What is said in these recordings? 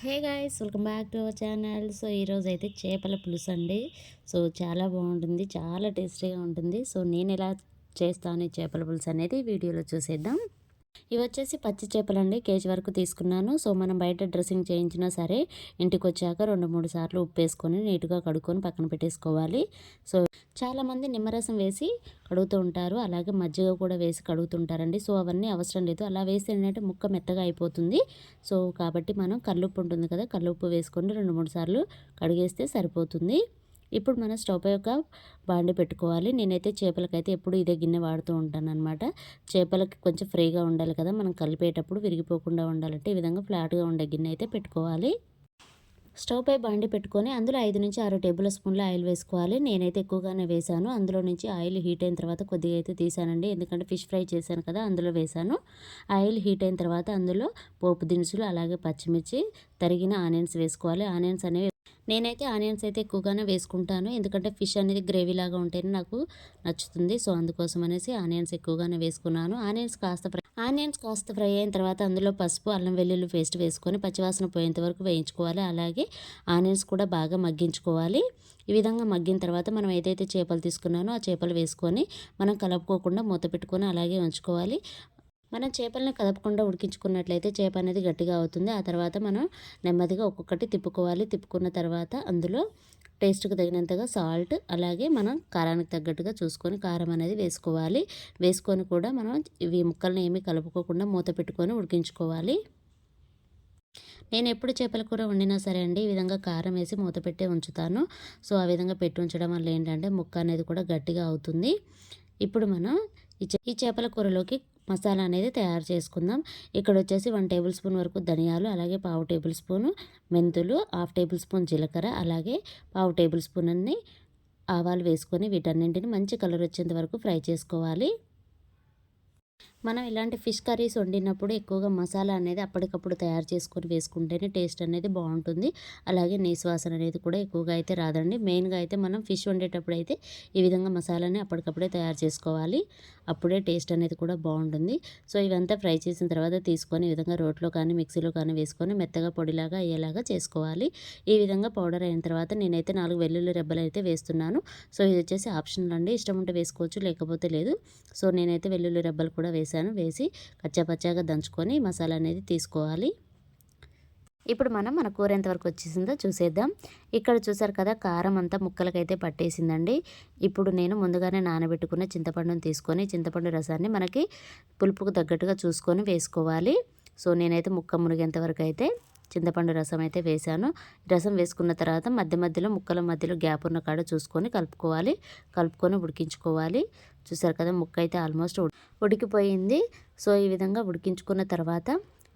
Hey guys welcome back to our channel. So ఈరోజు అయితే చేపల పులుసు అండి. సో చాలా బాగుంటుంది చాలా టేస్టీగా ఉంటుంది. సో నేను ఎలా చేస్తాను ఈ చేపల పులుసు అనేది వీడియోలో చూసేద్దాం. ఇవి వచ్చేసి పచ్చి చేపలు అండి కేజీ వరకు తీసుకున్నాను. సో మనం బయట డ్రెస్సింగ్ చేయించినా సరే ఇంటికి వచ్చాక రెండు మూడు సార్లు ఉప్పు వేసుకొని నీట్గా కడుక్కొని పక్కన పెట్టేసుకోవాలి. సో చాలామంది నిమ్మరసం వేసి కడుగుతూ ఉంటారు. అలాగే మజ్జిగ కూడా వేసి కడుగుతుంటారండి సో అవన్నీ అవసరం లేదు. అలా వేస్తే ఏంటంటే ముక్క మెత్తగా అయిపోతుంది. సో కాబట్టి మనం కల్లుప్పు ఉంటుంది కదా కల్లుప్పు వేసుకొని రెండు మూడు సార్లు కడిగేస్తే సరిపోతుంది. ఇప్పుడు మనం స్టవ్ పై ఒక బాండి పెట్టుకోవాలి. నేనైతే చేపలకైతే ఎప్పుడు ఇదే గిన్నె వాడుతూ ఉంటాను అనమాట చేపలకి కొంచెం ఫ్రీగా ఉండాలి కదా. మనం కలిపేటప్పుడు విరిగిపోకుండా ఉండాలంటే ఈ విధంగా ఫ్లాట్గా ఉండే గిన్నె అయితే పెట్టుకోవాలి. స్టవ్ పై బాండి పెట్టుకొని అందులో ఐదు నుంచి ఆరు టేబుల్ స్పూన్ల ఆయిల్ వేసుకోవాలి. నేనైతే ఎక్కువగానే వేశాను అందులో నుంచి ఆయిల్ హీట్ అయిన తర్వాత కొద్దిగా అయితే తీసానండి. ఎందుకంటే ఫిష్ ఫ్రై చేశాను కదా అందులో వేశాను ఆయిల్ హీట్ అయిన తర్వాత అందులో పోపు దినుసులు అలాగే పచ్చిమిర్చి తరిగిన ఆనియన్స్ వేసుకోవాలి. ఆనియన్స్ అనేవి నేనైతే ఆనియన్స్ అయితే ఎక్కువగానే వేసుకుంటాను. ఎందుకంటే ఫిష్ అనేది గ్రేవీ లాగా ఉంటేనే నాకు నచ్చుతుంది. సో అందుకోసం అనేసి ఆనియన్స్ ఎక్కువగానే వేసుకున్నాను. ఆనియన్స్ కాస్త ఫ్రై ఆనియన్స్ కాస్త ఫ్రై అయిన తర్వాత అందులో పసుపు అల్లం వెల్లుల్లి పేస్ట్ వేసుకొని పచ్చివాసన పోయేంత వరకు వేయించుకోవాలి. అలాగే ఆనియన్స్ కూడా బాగా మగ్గించుకోవాలి. ఈ విధంగా మగ్గిన తర్వాత మనం ఏదైతే చేపలు తీసుకున్నానో ఆ చేపలు వేసుకొని మనం కలుపుకోకుండా మూత పెట్టుకొని అలాగే ఉంచుకోవాలి. మనం చేపలను కదపకుండా ఉడికించుకున్నట్లయితే చేప అనేది గట్టిగా అవుతుంది. ఆ తర్వాత మనం నెమ్మదిగా ఒక్కొక్కటి తిప్పుకోవాలి. తిప్పుకున్న తర్వాత అందులో టేస్ట్కి తగినంతగా సాల్ట్ అలాగే మనం కారానికి తగ్గట్టుగా చూసుకొని కారం అనేది వేసుకోవాలి. వేసుకొని కూడా మనం ఇవి ముక్కలను ఏమీ కలుపుకోకుండా మూత పెట్టుకొని ఉడికించుకోవాలి. నేను ఎప్పుడు చేపల కూర వండినా సరే అండి ఈ విధంగా కారం వేసి మూత పెట్టే ఉంచుతాను. సో ఆ విధంగా పెట్టి ఉంచడం వల్ల ఏంటంటే ముక్క అనేది కూడా గట్టిగా అవుతుంది. ఇప్పుడు మనం ఈ చేపల కూరలోకి మసాలా అనేది తయారు చేసుకుందాం. ఇక్కడ వచ్చేసి వన్ టేబుల్ స్పూన్ వరకు ధనియాలు అలాగే పావు టేబుల్ స్పూను మెంతులు హాఫ్ టేబుల్ స్పూన్ జీలకర్ర అలాగే పావు టేబుల్ స్పూన్ అన్ని ఆవాలు వేసుకొని వీటన్నింటిని మంచి కలర్ వచ్చేంత వరకు ఫ్రై చేసుకోవాలి. మనం ఇలాంటి ఫిష్ కర్రీస్ వండినప్పుడు ఎక్కువగా మసాలా అనేది అప్పటికప్పుడు తయారు చేసుకొని వేసుకుంటేనే టేస్ట్ అనేది బాగుంటుంది. అలాగే నీసువాసన అనేది కూడా ఎక్కువగా అయితే రాదండి. మెయిన్గా అయితే మనం ఫిష్ వండేటప్పుడు అయితే ఈ విధంగా మసాలాని అప్పటికప్పుడే తయారు చేసుకోవాలి. అప్పుడే టేస్ట్ అనేది కూడా బాగుంటుంది. సో ఇవంతా ఫ్రై చేసిన తర్వాత తీసుకొని ఈ విధంగా రోట్లో కానీ మిక్సీలో కానీ వేసుకొని మెత్తగా పొడిలాగా అయ్యేలాగా చేసుకోవాలి. ఈ విధంగా పౌడర్ అయిన తర్వాత నేనైతే నాలుగు వెల్లుల్లి రెబ్బలు అయితే వేస్తున్నాను. సో ఇది వచ్చేసి ఆప్షనల్ అండి. ఇష్టం ఉంటే వేసుకోవచ్చు లేకపోతే లేదు. సో నేనైతే వెల్లుల్లి రెబ్బలు కూడా వేసాను వేసి కచ్చాపచ్చాగా దంచుకొని మసాలా అనేది తీసుకోవాలి. ఇప్పుడు మనం మన కూర ఎంతవరకు వచ్చేసిందో చూసేద్దాం. ఇక్కడ చూసారు కదా కారం అంతా ముక్కలకైతే పట్టేసిందండి. ఇప్పుడు నేను ముందుగానే నానబెట్టుకున్న చింతపండును తీసుకొని చింతపండు రసాన్ని మనకి పులుపుకు తగ్గట్టుగా చూసుకొని వేసుకోవాలి. సో నేనైతే ముక్క మునిగేంత వరకు అయితే చింతపండు రసం అయితే వేసాను రసం వేసుకున్న తర్వాత మధ్య మధ్యలో ముక్కల మధ్యలో గ్యాప్ ఉన్న కాడ చూసుకొని కలుపుకోవాలి. కలుపుకొని ఉడికించుకోవాలి. చూసారు కదా ముక్క అయితే ఆల్మోస్ట్ ఉడికిపోయింది. సో ఈ విధంగా ఉడికించుకున్న తర్వాత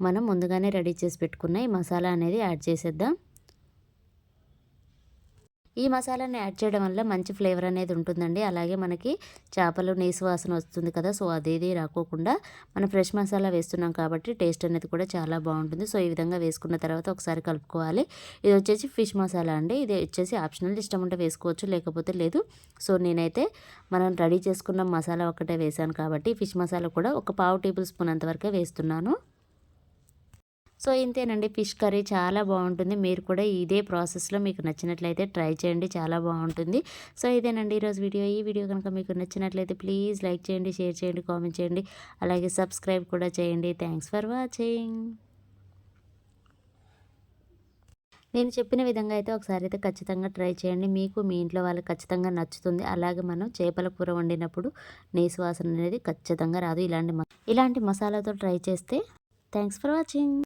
మనం ముందుగానే రెడీ చేసి పెట్టుకున్న ఈ మసాలా అనేది యాడ్ చేసేద్దాం. ఈ మసాలాని యాడ్ చేయడం వల్ల మంచి ఫ్లేవర్ అనేది ఉంటుందండి. అలాగే మనకి చేపలు నీసు వాసన వస్తుంది కదా సో అదేది రాకోకుండా మనం ఫ్రెష్ మసాలా వేస్తున్నాం కాబట్టి టేస్ట్ అనేది కూడా చాలా బాగుంటుంది. సో ఈ విధంగా వేసుకున్న తర్వాత ఒకసారి కలుపుకోవాలి. ఇది వచ్చేసి ఫిష్ మసాలా అండి. ఇది వచ్చేసి ఆప్షనల్ ఇష్టం ఉంటే వేసుకోవచ్చు లేకపోతే లేదు. సో నేనైతే మనం రెడీ చేసుకున్న మసాలా ఒకటే వేసాను కాబట్టి ఫిష్ మసాలా కూడా ఒక పావు టేబుల్ స్పూన్ అంతవరకే వేస్తున్నాను. సో ఇంతేనండి. ఫిష్ కర్రీ చాలా బాగుంటుంది. మీరు కూడా ఇదే ప్రాసెస్లో మీకు నచ్చినట్లయితే ట్రై చేయండి. చాలా బాగుంటుంది. సో ఇదేనండి ఈరోజు వీడియో. ఈ వీడియో కనుక మీకు నచ్చినట్లయితే ప్లీజ్ లైక్ చేయండి షేర్ చేయండి కామెంట్ చేయండి. అలాగే సబ్స్క్రైబ్ కూడా చేయండి. Thanks for watching. నేను చెప్పిన విధంగా అయితే ఒకసారి అయితే ఖచ్చితంగా ట్రై చేయండి. మీకు మీ ఇంట్లో వాళ్ళకి ఖచ్చితంగా నచ్చుతుంది. అలాగే మనం చేపల కూర వండినప్పుడు నీసు వాసన అనేది ఖచ్చితంగా రాదు. ఇలాంటి ఇలాంటి మసాలాతో ట్రై చేస్తే థ్యాంక్స్ ఫర్ వాచింగ్.